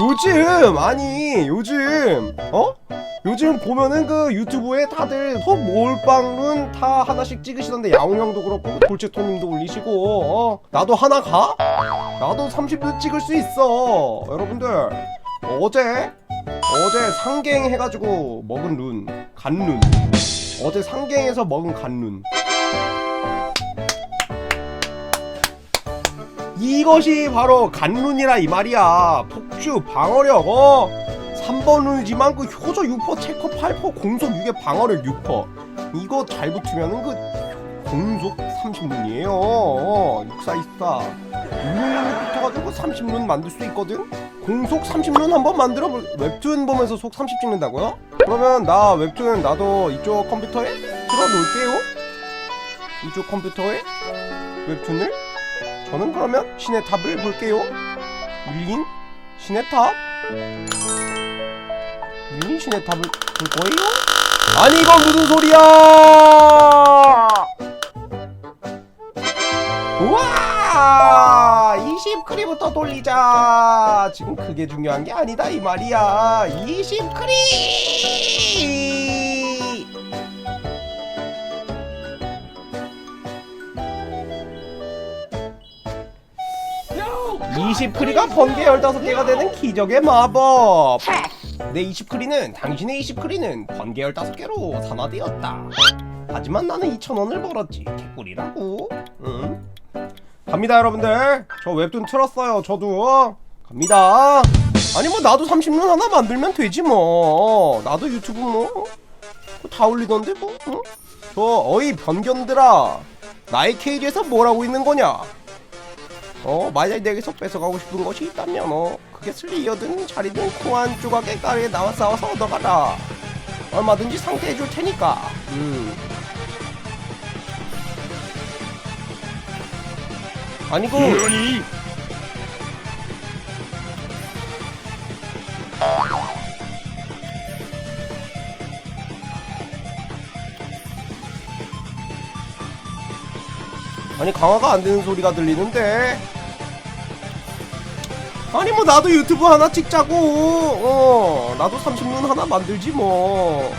요즘 아니 요즘 어? 요즘 보면은 그 유튜브에 다들 속 몰빵룬 다 하나씩 찍으시던데 야옹형도 그렇고 돌체토님도 올리시고 어? 나도 하나 가? 나도 30분 찍을 수 있어 여러분들 어제 어제 상갱 해가지고 먹은 룬 간룬 어제 상갱에서 먹은 간룬 이것이 바로 간룬이라 이 말이야. 폭주 방어력 어? 3번 룬이지만 그 효저 6% 체커 8% 공속 6에 방어력 6% 이거 잘 붙으면은 그 공속 30룬이에요. 어, 6424 666 붙어가지고 30룬 만들 수 있거든? 공속 30룬 한번 만들어 볼 웹툰 보면서 속 30 찍는다고요? 그러면 나 웹툰 나도 이쪽 컴퓨터에 틀어 놓을게요. 이쪽 컴퓨터에 웹툰을 저는 그러면 신의 탑을 볼게요. 밀린 신의 탑. 밀린 신의 탑을 볼 거예요. 아니 이건 무슨 소리야? 우와! 20 크리부터 돌리자. 지금 그게 중요한 게 아니다 이 말이야. 20 크리. 20크리가 번개 15개가 되는 기적의 마법. 내 20크리는 당신의 20크리는 번개 15개로 산화되었다. 하지만 나는 2,000원을 벌었지. 개꿀이라고. 응? 갑니다 여러분들. 저 웹툰 틀었어요 저도. 갑니다. 아니 뭐 나도 30년 하나 만들면 되지 뭐. 나도 유튜브 뭐 다 올리던데 뭐 응? 저 어이 변견들아. 나의 케이지에서 뭘 하고 있는 거냐 어 만약 내게서 뺏어가고 싶은 것이 있다면 어 그게 슬리어든 자리든 코안 조각의 가루에 나와 싸워서 얻어가라. 얼마든지 상대해 줄 테니까. 음. 아니 그 아니 강화가 안 되는 소리가 들리는데. 아니 뭐 나도 유튜브 하나 찍자고. 어 나도 30분 하나 만들지 뭐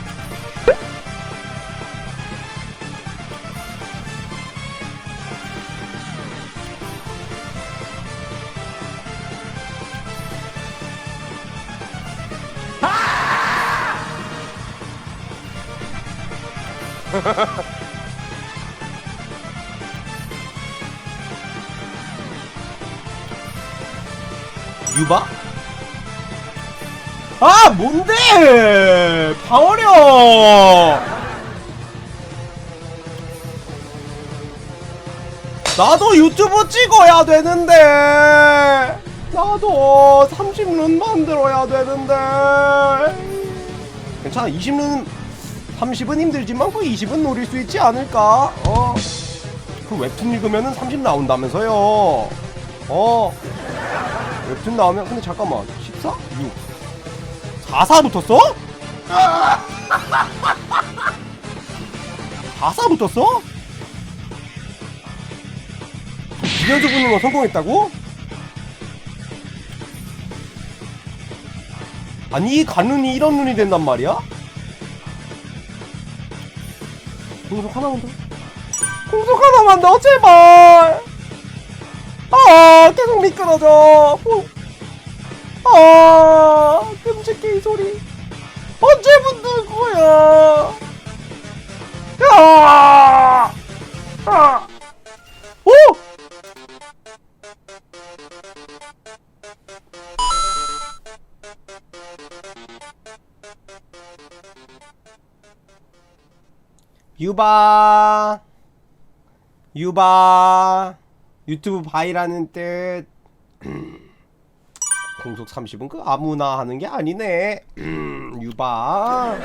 유바? 아 뭔데? 방어력! 나도 유튜브 찍어야 되는데! 나도 30룬 만들어야 되는데! 괜찮아 20룬 30은 힘들지만 그 20은 노릴 수 있지 않을까? 어? 그 웹툰 읽으면은 30 나온다면서요? 어 웹툰 나오면 근데 잠깐만 14? 6 44 붙었어? 44 붙었어? 이연속 붙는 거 성공했다고? 아니 이 간눈이 이런 눈이 된단 말이야? 공속 하나만 더 공속 하나만 더 제발 아 계속 미끄러져 어. 아 끔찍해 이 소리 언제 붙는 거야 아, 아. 오! 유바 유바 유튜브 바이라는 뜻 공속 30은 그 아무나 하는 게 아니네. 음, 유바